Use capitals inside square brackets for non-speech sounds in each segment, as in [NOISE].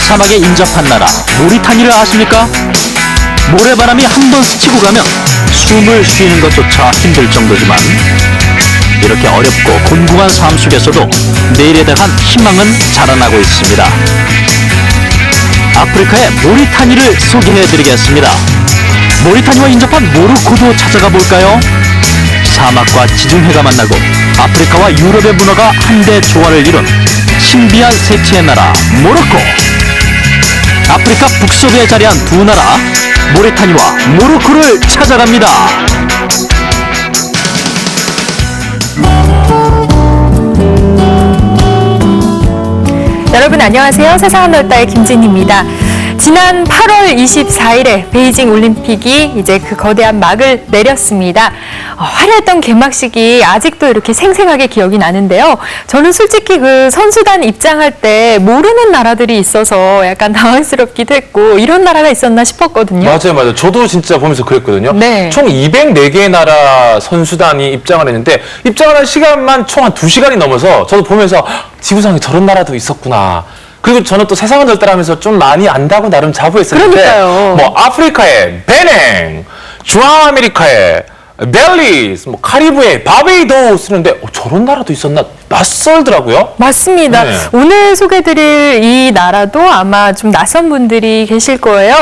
사막에 인접한 나라 모리타니를 아십니까? 모래바람이 한 번 스치고 가면 숨을 쉬는 것조차 힘들 정도지만 이렇게 어렵고 곤궁한 삶 속에서도 내일에 대한 희망은 자라나고 있습니다. 아프리카의 모리타니를 소개해드리겠습니다. 모리타니와 인접한 모로코도 찾아가 볼까요? 사막과 지중해가 만나고 아프리카와 유럽의 문화가 한데 조화를 이룬 신비한 색채의 나라 모로코. 아프리카 북서부에 자리한 두 나라 모리타니와 모로코를 찾아갑니다. 여러분 안녕하세요. 세상은 넓다의 김진희입니다. 지난 8월 24일에 베이징 올림픽이 이제 그 거대한 막을 내렸습니다. 어, 화려했던 개막식이 아직도 이렇게 생생하게 기억이 나는데요. 저는 솔직히 그 선수단 입장할 때 모르는 나라들이 있어서 약간 [LAUGHS] 당황스럽기도 했고 이런 나라가 있었나 싶었거든요. 맞아요, 맞아요. 저도 진짜 보면서 그랬거든요. 네. 총 204개의 나라 선수단이 입장을 했는데 입장을 한 시간만 총한 2시간이 넘어서 저도 보면서 헉, 지구상에 저런 나라도 있었구나. 그리고 저는 또 세상은 넓다라면서 좀 많이 안다고 나름 자부했었는데 그러니까요. 뭐 아프리카의 베냉, 중앙아메리카의 벨리스, 뭐 카리브의 바베이도 쓰는데 어, 저런 나라도 있었나 낯설더라고요. 맞습니다. 네. 오늘 소개드릴 이 나라도 아마 좀 낯선 분들이 계실 거예요.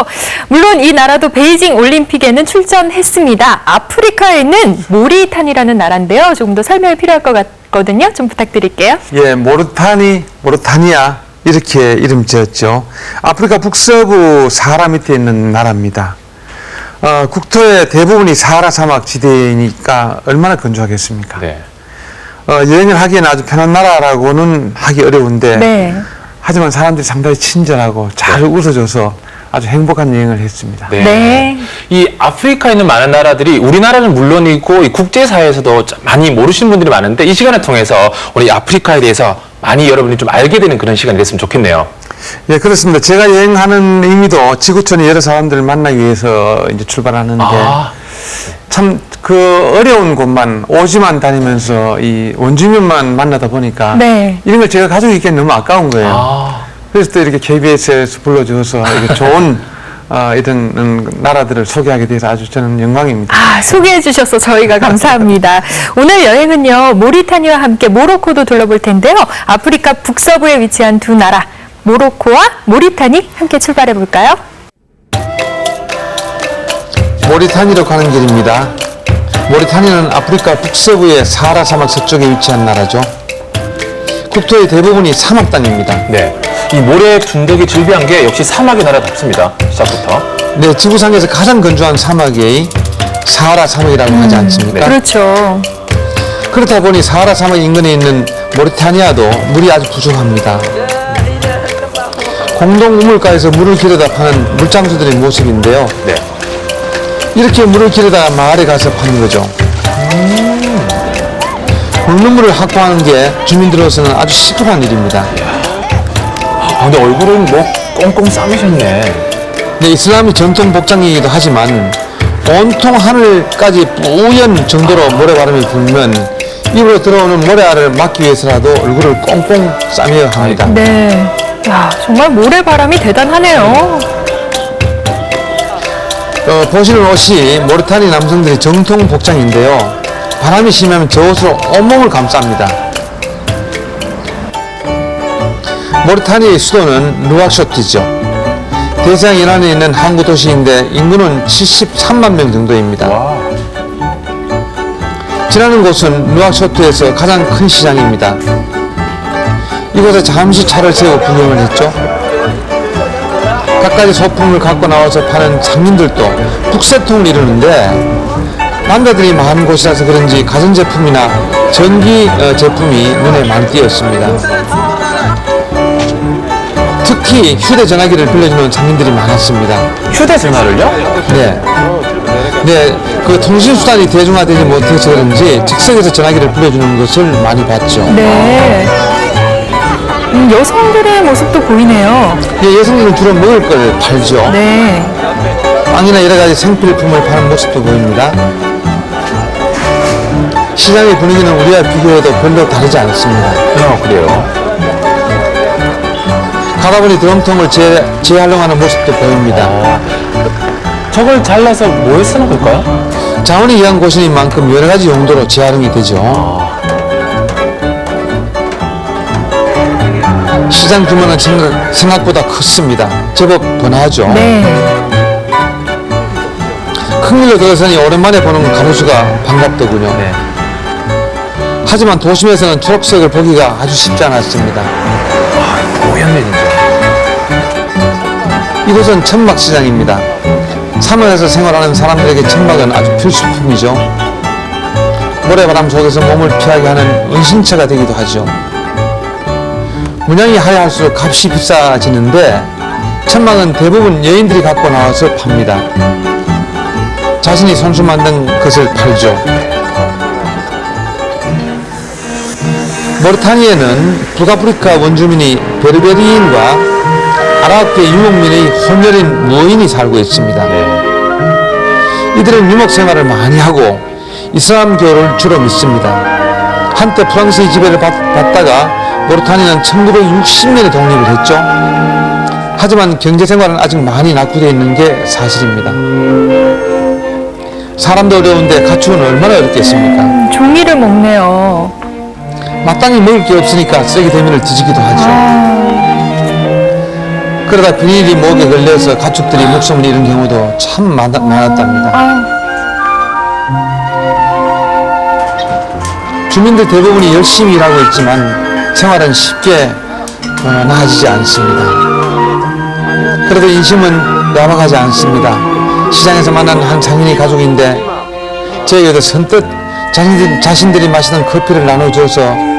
물론 이 나라도 베이징 올림픽에는 출전했습니다. 아프리카에 있는 모리탄이라는 나라인데요. 조금 더 설명이 필요할 것 같거든요. 좀 부탁드릴게요. 예, 모르타니, 모르타니아 이렇게 이름 지었죠. 아프리카 북서부 사하라 밑에 있는 나라입니다. 어, 국토의 대부분이 사하라 사막 지대이니까 얼마나 건조하겠습니까? 네. 어, 여행을 하기에는 아주 편한 나라라고는 하기 어려운데 네. 하지만 사람들이 상당히 친절하고 잘 웃어줘서 아주 행복한 여행을 했습니다. 네. 네. 이 아프리카에 있는 많은 나라들이 우리나라는 물론이고 이 국제사회에서도 좀 많이 모르시는 분들이 많은데 이 시간을 통해서 우리 아프리카에 대해서 많이 여러분이 좀 알게 되는 그런 시간이 됐으면 좋겠네요. 예, 그렇습니다. 제가 여행하는 의미도 지구촌의 여러 사람들을 만나기 위해서 이제 출발하는데 아, 참 그 어려운 곳만 오지만 다니면서 이 원주민만 만나다 보니까 네. 이런 걸 제가 가지고 있기엔 너무 아까운 거예요. 아, 그래서 또 이렇게 KBS에서 이렇게 좋은 어, 이런 음, 나라들을 소개하게 돼서 아주 저는 영광입니다. 아, 소개해 주셔서 저희가 감사합니다. 오늘 여행은요, 모리타니와 함께 모로코도 둘러볼 텐데요. 아프리카 북서부에 위치한 두 나라, 모로코와 모리타니 함께 출발해 볼까요? 모리타니로 가는 길입니다. 모리타니는 아프리카 북서부의 사하라 사막 서쪽에 위치한 나라죠. 국토의 대부분이 사막 땅입니다. 네. 이 모래 둔덕이 즐비한 게 역시 사막의 나라답습니다. 시작부터. 네, 지구상에서 가장 건조한 사막이 사하라 사막이라고 하지 않습니까? 그렇죠. 그렇다 보니 사하라 사막 인근에 있는 모리타니아도 물이 아주 부족합니다. 공동 우물가에서 물을 기르다 파는 물장수들의 모습인데요. 네. 이렇게 물을 기르다가 마을에 가서 파는 거죠. 굴물을 확보하는 게 주민들로서는 아주 시급한 일입니다. 아, 근데 얼굴은 뭐 꽁꽁 싸매셨네. 네, 이슬람이 전통 복장이기도 하지만 온통 하늘까지 뿌연 정도로 모래바람이 불면 입으로 들어오는 모래알을 막기 위해서라도 얼굴을 꽁꽁 싸매야 합니다. 네. 야, 정말 모래바람이 대단하네요. 어, 보시는 옷이 모리타니 남성들의 정통 복장인데요. 바람이 심하면 저 옷으로 온몸을 감쌉니다. 모리타니의 수도는 누악쇼트죠. 대서양 연안에 있는 항구 도시인데 인구는 73만 명 정도입니다. 와. 지나는 곳은 누악쇼트에서 가장 큰 시장입니다. 이곳에 잠시 차를 세워 구경을 했죠. 갖가지 소품을 갖고 나와서 파는 장님들도 북새통을 이루는데 남자들이 많은 곳이라서 그런지 가전제품이나 전기 어, 제품이 눈에 많이 띄었습니다. 특히 휴대전화기를 빌려주는 장님들이 많았습니다. 휴대전화를요? 네. 네, 그 통신수단이 대중화되지 못해서 그런지 즉석에서 전화기를 빌려주는 것을 많이 봤죠. 네. 음, 여성들의 모습도 보이네요. 예, 여성들은 주로 먹을 걸 팔죠. 네. 빵이나 여러 가지 생필품을 파는 모습도 보입니다. 시장의 분위기는 우리와 비교해도 별로 다르지 않습니다. 어, 그래요. 가다 보니 드럼통을 재, 재활용하는 모습도 보입니다. 저걸 잘라서 뭐에 쓰는 걸까요? 자원이 귀한 곳인 만큼 여러 가지 용도로 재활용이 되죠. 시장 규모는 생각, 생각보다 컸습니다. 제법 번화하죠. 네. 큰 길로 들어서니 오랜만에 보는 가로수가 반갑더군요. 네. 하지만 도심에서는 초록색을 보기가 아주 쉽지 않았습니다. 오였네 진짜. 이곳은 천막시장입니다. 산원에서 생활하는 사람들에게 천막은 아주 필수품이죠. 모래바람 속에서 몸을 피하게 하는 은신처가 되기도 하죠. 문양이 하야할수록 값이 비싸지는데 천막은 대부분 여인들이 갖고 나와서 팝니다. 자신이 손수 만든 것을 팔죠. 모르타니에는 북아프리카 원주민이 베르베리인과 아랍계 유목민의 혼혈인 무어인이 살고 있습니다. 이들은 유목 생활을 많이 하고 이슬람교를 주로 믿습니다. 한때 프랑스의 지배를 받, 받다가 모르타니아는 1960년에 독립을 했죠. 하지만 경제 생활은 아직 많이 낙후되어 있는 게 사실입니다. 사람도 어려운데 가축은 얼마나 어렵겠습니까? 종이를 먹네요. 마땅히 먹을 게 없으니까 쓰레기 대면을 뒤지기도 하죠. 그러다 비닐이 목에 걸려서 가축들이 목숨을 잃은 경우도 참 많, 많았답니다. 아, 주민들 대부분이 열심히 일하고 있지만 생활은 쉽게 어, 나아지지 않습니다. 그래도 인심은 야박하지 않습니다. 시장에서 만난 한 장인의 가족인데 저에게도 선뜻 자신들, 자신들이 마시던 커피를 나눠줘서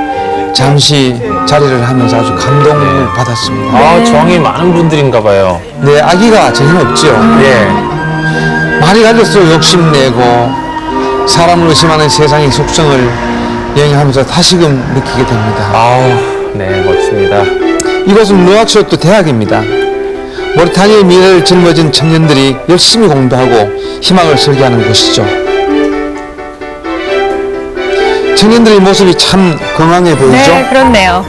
잠시 자리를 하면서 아주 감동을 받았습니다. 아 정이 많은 분들인가 봐요. 네, 아기가 전혀 없죠. 예. 많이 갈릴수록 욕심내고 사람을 의심하는 세상의 속성을 여행하면서 다시금 느끼게 됩니다. 아우 네 멋집니다. 이곳은 누악쇼트 대학입니다. 모리타니아의 미래를 짊어진 청년들이 열심히 공부하고 희망을 설계하는 곳이죠. 청년들의 모습이 참 건강해 보이죠? 네, 그렇네요.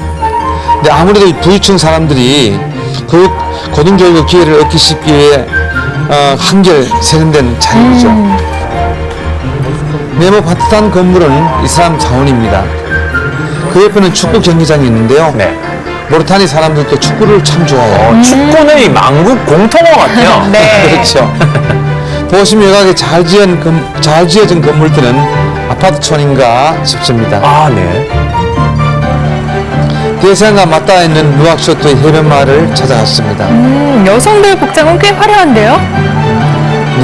근데 아무래도 이 부유층 사람들이 교육, 고등교육 기회를 얻기 쉽기 위해 어, 한결 세련된 자리이죠. 네모 바트한 건물은 이슬람 자원입니다. 그 옆에는 축구 경기장이 있는데요. 네. 모르타니 사람들도 축구를 참 좋아해요. 어, 축구는 이 만국 공통어 같아요. [LAUGHS] 네. [LAUGHS] 그렇죠. 도심 외곽에 잘 지은 건, 잘 지어진 건물들은 아파트촌인가 싶습니다. 아 네. 대산과 맞닿아 있는 누악쇼트의 해변 마을을 찾아갔습니다. 음, 여성들 복장은 꽤 화려한데요?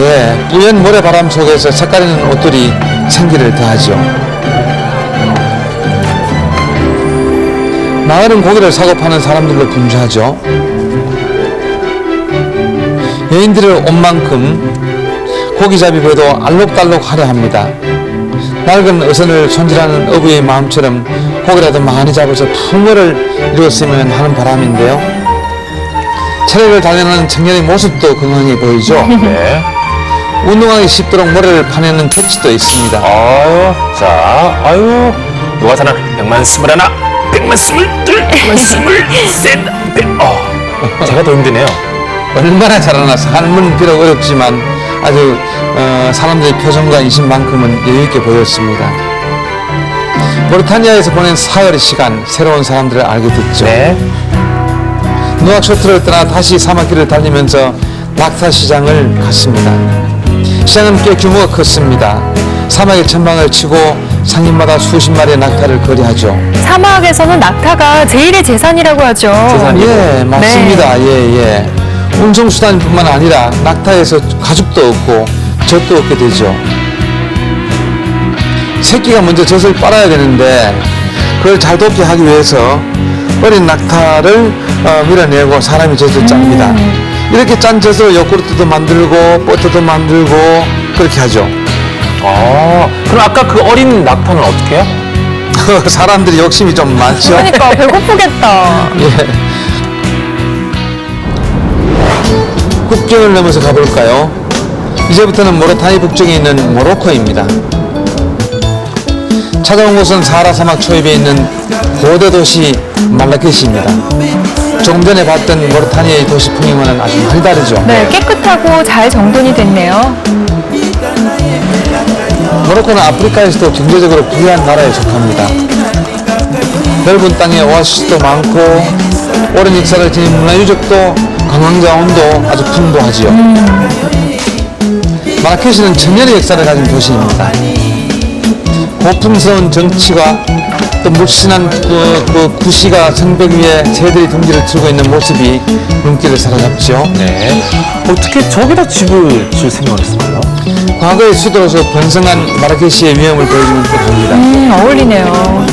네, 뿌연 모래바람 속에서 색깔 있는 옷들이 생기를 더하죠. 마을은 고기를 사고 파는 사람들로 분주하죠. 여인들의 옷만큼 고기잡이보다도 알록달록 화려합니다. 낡은 어선을 손질하는 어부의 마음처럼 고기라도 많이 잡아서 풍물을 이루었으면 하는 바람인데요. 체력을 단련하는 청년의 모습도 건강해 보이죠. [LAUGHS] 네. 운동하기 쉽도록 모래를 파내는 택지도 있습니다. 아유 자 아유 누가 사나 백만 스물하나 백만 스물둘 백만 스물셋 백. 어 제가 더 힘드네요. 얼마나 잘하나 삶은 비록 어렵지만 아주 어, 사람들의 표정과 인심만큼은 여유있게 보였습니다. 모르타니아에서 보낸 사흘의 시간 새로운 사람들을 알게 됐죠. 네. 누악쇼트를 떠나 다시 사막길을 달리면서 낙타 시장을 갔습니다. 시장은 꽤 규모가 컸습니다. 사막의 천방을 치고 상인마다 수십 마리의 낙타를 거래하죠. 사막에서는 낙타가 제일의 재산이라고 하죠. 재산이- 예, 맞습니다. 예, 예. 운송수단뿐만 아니라 낙타에서 가죽도 얻고 젖도 얻게 되죠. 새끼가 먼저 젖을 빨아야 되는데 그걸 잘 돕게 하기 위해서 어린 낙타를 어, 밀어내고 사람이 젖을 짭니다. 이렇게 짠 젖을 요구르트도 만들고 버터도 만들고 그렇게 하죠. 아 그럼 아까 그 어린 낙타는 어떻게 해요? [LAUGHS] 사람들이 욕심이 좀 많죠. 그러니까 [LAUGHS] 배고프겠다. 예. 국경을 넘어서 가볼까요? 이제부터는 모로타니 북쪽에 있는 모로코입니다. 찾아온 곳은 사하라 사막 초입에 있는 고대 도시 말라케시입니다. 조금 전에 봤던 모르타니아의 도시 풍경과는 아주 많이 다르죠. 네, 깨끗하고 잘 정돈이 됐네요. 모로코는 아프리카에서도 경제적으로 부유한 나라에 속합니다. 넓은 땅에 오아시스도 많고 오랜 역사를 지닌 문화유적도 관광자원도 아주 풍부하지요. 마라케시는 천년의 역사를 가진 도시입니다. 고풍스러운 정치가 또 물씬한 그, 그 구시가 성벽 위에 새들이 둥지를 틀고 있는 모습이 눈길을 사로잡죠. 네. 어떻게 저기다 집을 지을 생각을 했을까요? 과거의 수도로서 번성한 마라케시의 위험을 보여주는 듯합니다. 음, 어울리네요.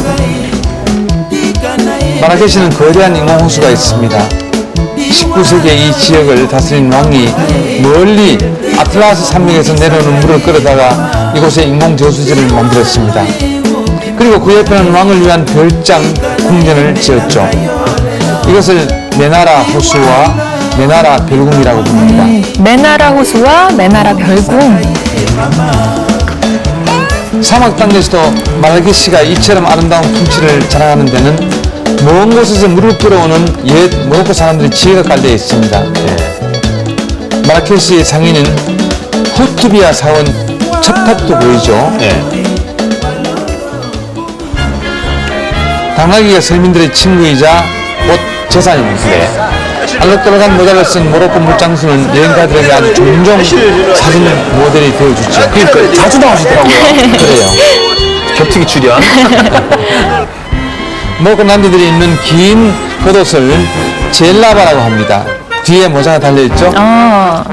마라케시는 거대한 인공 호수가 있습니다. 19세기에 이 지역을 다스린 왕이 멀리 아틀라스 산맥에서 내려오는 물을 끌어다가 이곳에 인공 저수지를 만들었습니다. 그리고 그 옆에는 왕을 위한 별장 궁전을 지었죠. 이것을 메나라 호수와 메나라 별궁이라고 부릅니다. 메나라 호수와 메나라 별궁. 사막 땅에서도 마라케시가 이처럼 아름다운 풍치를 자랑하는 데는 먼 곳에서 물을 끌어오는 옛 모로코 사람들의 지혜가 깔려 있습니다. 마라케시의 상인은 후투비아 사원 첩탑도 보이죠. 네. 당나귀가 서민들의 친구이자 옷 재산입니다. 네. 알록달록한 모자를 쓴 모로코 물장수는 여행가들에게 아주 종종 사진 모델이 되어주죠. 그러니까 자주 나오시더라고요. [LAUGHS] 그래요. 격투기 출연. [LAUGHS] 모로코 남자들이 입는 긴 겉옷을 젤라바라고 합니다. 뒤에 모자가 달려있죠. 아,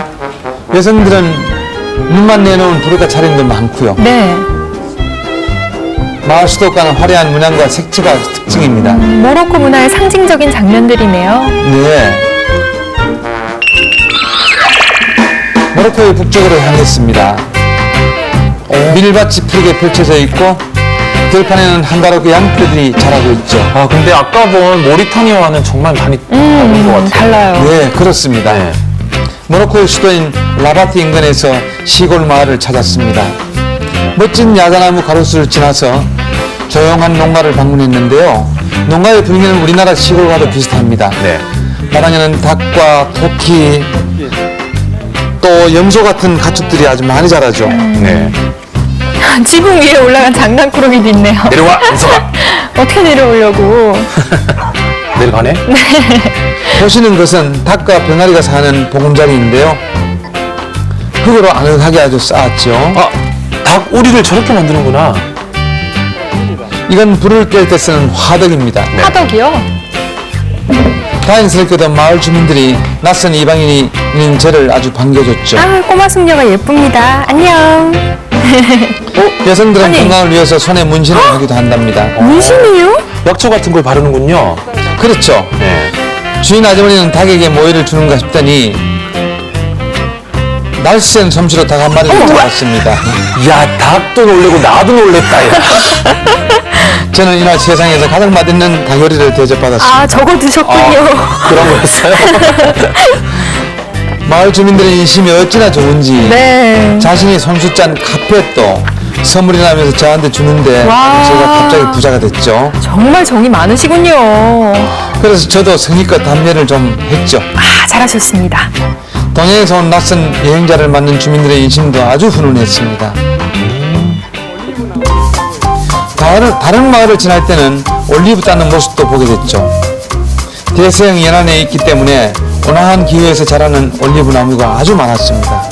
여성들은 눈만 내놓은 부르카 차림도 많고요. 네. 마을 수도가는 화려한 문양과 색채가 특징입니다. 모로코 문화의 상징적인 장면들이네요. 네. 모로코의 북쪽으로 향했습니다. 밀밭이 푸르게 펼쳐져 있고 들판에는 한가롭게 양떼들이 자라고 있죠. 아, 근데 아까 본 모리타니아와는 정말 많이 다른 것 같아요. 달라요. 네, 그렇습니다. 네. 모로코의 수도인 라바트 인근에서 시골 마을을 찾았습니다. 멋진 야자나무 가로수를 지나서 조용한 농가를 방문했는데요. 농가의 분위기는 우리나라 시골과도 비슷합니다. 네. 마당에는 닭과 토끼 또 염소 같은 가축들이 아주 많이 자라죠. 네. 지붕 위에 올라간 장난꾸러기도 있네요. 내려와, 인서가. [LAUGHS] 어떻게 내려오려고. [LAUGHS] 내려가네? 보시는 것은 닭과 병아리가 사는 보금자리인데요. 흙으로 아늑하게 아주 쌓았죠. 아, 닭 오리를 저렇게 만드는구나. 이건 불을 깰 때 쓰는 화덕입니다. 화덕이요? 다행스럽게도 마을 주민들이 낯선 이방인이 있는 저를 아주 반겨줬죠. 아, 꼬마 숙녀가 예쁩니다. 안녕. 여성들은 아니. 건강을 위해서 손에 문신을 하기도 한답니다. 문신이요? 약초 같은 걸 바르는군요. 그렇죠. 네. 주인 아주머니는 닭에게 모이를 주는가 싶더니 날쌘 솜씨로 닭 한 마리를 잡았습니다. [LAUGHS] 야, 닭도 놀래고 나도 놀랬다, 야. [LAUGHS] 저는 이날 세상에서 가장 맛있는 닭 요리를 대접받았습니다. 아, 저거 드셨군요. 그런 거였어요? [LAUGHS] 마을 주민들의 인심이 어찌나 좋은지 네. 자신이 손수 짠 카펫도 선물이 나면서 저한테 주는데 와. 제가 갑자기 부자가 됐죠. 정말 정이 많으시군요. 그래서 저도 성의껏 담례를 좀 했죠. 아, 잘하셨습니다. 동해에서 온 낯선 여행자를 맞는 주민들의 인심도 아주 훈훈했습니다. 다른, 다른 마을을 지날 때는 올리브 따는 모습도 보게 됐죠. 대서양 연안에 있기 때문에 온화한 기후에서 자라는 올리브 나무가 아주 많았습니다.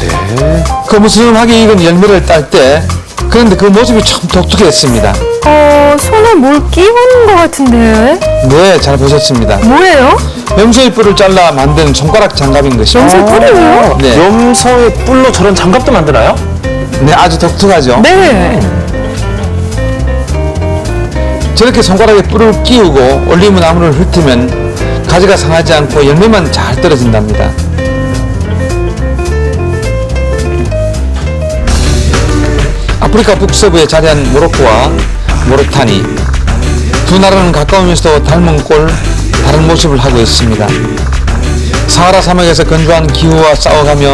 네. 그 무스름하게 익은 열매를 딸 때 그런데 그 모습이 참 독특했습니다. 어, 손에 뭘 끼우는 것 같은데. 네, 잘 보셨습니다. 뭐예요? 염소의 뿔을 잘라 만든 손가락 장갑인 것이죠. 염소 뿔이요? 네, 염소의 뿔로 저런 장갑도 만드나요? 네, 아주 독특하죠. 네. 저렇게 손가락에 뿔을 끼우고 올리브 나무를 훑으면 가지가 상하지 않고 열매만 잘 떨어진답니다. 아프리카 북서부에 자리한 모로코와 모로타니 두 나라는 가까우면서도 닮은 꼴 다른 모습을 하고 있습니다. 사하라 사막에서 건조한 기후와 싸워가며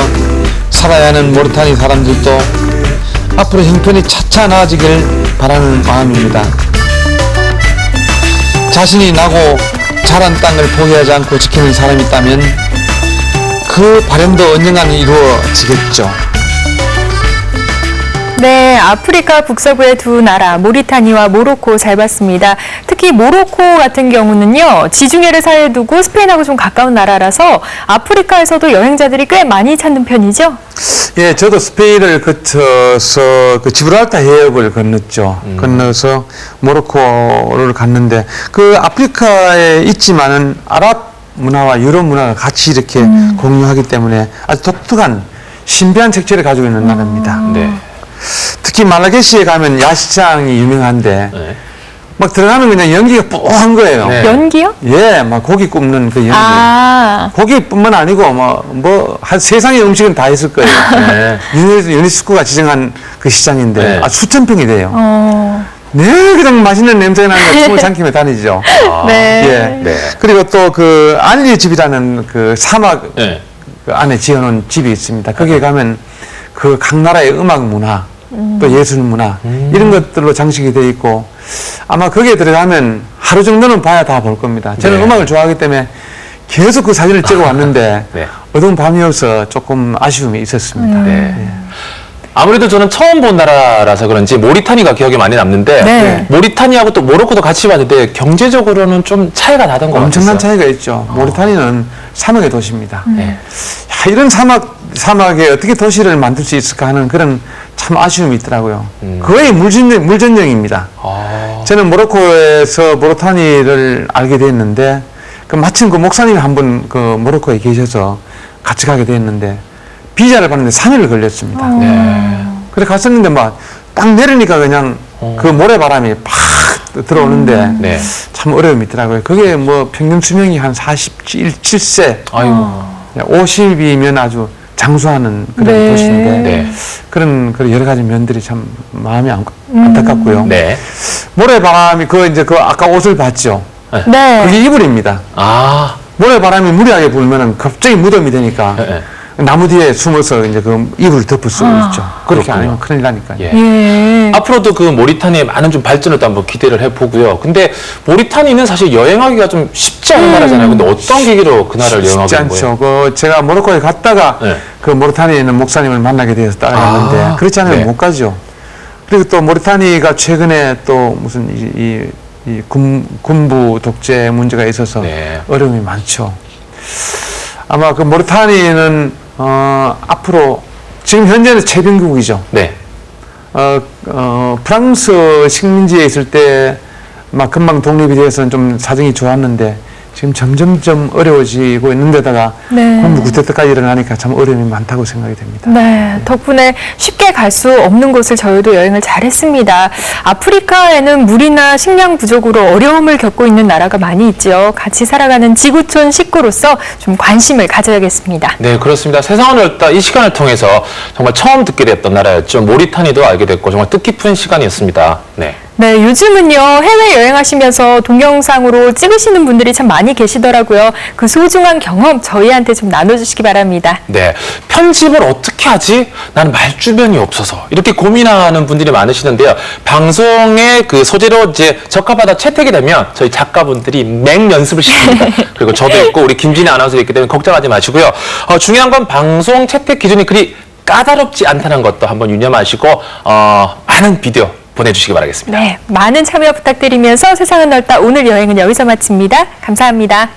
살아야 하는 모르타니 사람들도 앞으로 형편이 차차 나아지길 바라는 마음입니다. 자신이 나고 자란 땅을 포기하지 않고 지키는 사람이 있다면 그 바람도 언젠가는 이루어지겠죠. 네, 아프리카 북서부의 두 나라 모리타니와 모로코 잘 봤습니다. 특히 모로코 같은 경우는요 지중해를 사이에 두고 스페인하고 좀 가까운 나라라서 아프리카에서도 여행자들이 꽤 많이 찾는 편이죠. 예, 저도 스페인을 거쳐서 그 지브랄타 해협을 건넜죠. 건너서 모로코를 갔는데 그 아프리카에 있지만은 아랍 문화와 유럽 문화가 같이 이렇게 공유하기 때문에 아주 독특한 신비한 색채를 가지고 있는 나라입니다. 네. 특히 말라게시에 가면 야시장이 유명한데 네. 막 들어가면 그냥 연기가 뽀한 거예요. 네. 연기요? 예, 막 고기 굽는 그 연기. 아, 고기뿐만 아니고 뭐뭐한 세상의 음식은 다 있을 거예요. [LAUGHS] 네. 유네, 유네스코가 지정한 그 시장인데 네. 아, 수천 평이 돼요. 어, 네, 그냥 맛있는 냄새가 나는 거 춤을 삼키며 [LAUGHS] 다니죠. 네. 예. 네. 그리고 또 그 알리 집이라는 그 사막 네. 그 안에 지어놓은 집이 있습니다. 거기에 가면 그 각 나라의 음악 문화, 또 예술 문화 이런 것들로 장식이 돼 있고 아마 거기에 들어가면 하루 정도는 봐야 다 볼 겁니다. 저는 네. 음악을 좋아하기 때문에 계속 그 사진을 찍어 왔는데 [LAUGHS] 네. 어두운 밤이어서 조금 아쉬움이 있었습니다. 네. 아무래도 저는 처음 본 나라라서 그런지 모리타니가 기억에 많이 남는데 네. 모리타니하고 또 모로코도 같이 봤는데 경제적으로는 좀 차이가 나던 것 엄청난 같아요. 차이가 있죠. 모리타니는 사막의 도시입니다. 네. 야, 이런 사막 사막에 어떻게 도시를 만들 수 있을까 하는 그런 참 아쉬움이 있더라고요. 거의 물전쟁, 물전쟁입니다. 아, 저는 모로코에서 모로타니를 알게 됐는데 그 마침 그 목사님이 한 분 그 모로코에 계셔서 같이 가게 됐는데 비자를 받는데 3일 걸렸습니다. 네. 그래 갔었는데 막 딱 내리니까 그냥 그 모래바람이 팍 들어오는데 네. 참 어려움이 있더라고요. 그게 뭐 평균 수명이 한 47세, 아이고. 50이면 아주 장수하는 그런 네. 도시인데 네. 그런 그런 여러 가지 면들이 참 마음이 안, 안타깝고요. 네. 모래바람이 그 이제 그 아까 옷을 봤죠. 네. 그게 이불입니다. 아, 모래바람이 무리하게 불면은 갑자기 무덤이 되니까 네, 네. 나무 뒤에 숨어서 이제 그 이불을 덮을 수 있죠. 그렇게 그렇군요. 안 하면 큰일 나니까 요. 예. 예. 앞으로도 그 모리타니의 많은 좀 발전을 또 한번 기대를 해보고요. 근데 모리타니는 사실 여행하기가 좀 쉽지 않은 나라잖아요. 근데 어떤 계기로 그 나라를 여행하게 쉽지 된 거예요? 않죠. 그 제가 모로코에 갔다가 네. 그 모리타니에 있는 목사님을 만나게 되어서 따라갔는데 아, 그렇지 않으면 네. 못 가죠. 그리고 또 모리타니가 최근에 또 무슨 이, 이, 이 군, 군부 독재 문제가 있어서 네. 어려움이 많죠. 아마 그 모리타니는 어, 앞으로 지금 현재는 최빈국이죠. 네. 어, 어, 프랑스 식민지에 있을 때 막 금방 독립이 돼서는 좀 사정이 좋았는데 지금 점점점 어려워지고 있는데다가 네. 군부 구태타까지 일어나니까 참 어려움이 많다고 생각이 됩니다. 네, 덕분에 쉽게 갈 수 없는 곳을 저희도 여행을 잘했습니다. 아프리카에는 물이나 식량 부족으로 어려움을 겪고 있는 나라가 많이 있죠. 같이 살아가는 지구촌 식구로서 좀 관심을 가져야겠습니다. 네, 그렇습니다. 세상은 넓다 이 시간을 통해서 정말 처음 듣게 됐던 나라였죠. 모리타니도 알게 됐고 정말 뜻깊은 시간이었습니다. 네. 네, 요즘은요, 해외 여행하시면서 동영상으로 찍으시는 분들이 참 많이 계시더라고요. 그 소중한 경험 저희한테 좀 나눠주시기 바랍니다. 네. 편집을 어떻게 하지? 나는 말주변이 없어서. 이렇게 고민하는 분들이 많으시는데요. 방송의 그 소재로 이제 적합하다 채택이 되면 저희 작가분들이 맹 연습을 시킵니다. [LAUGHS] 그리고 저도 있고 우리 김진희 아나운서 있기 때문에 걱정하지 마시고요. 어, 중요한 건 방송 채택 기준이 그리 까다롭지 않다는 것도 한번 유념하시고, 어, 많은 비디오 보내주시기 바라겠습니다. 네, 많은 참여 부탁드리면서 세상은 넓다 오늘 여행은 여기서 마칩니다. 감사합니다.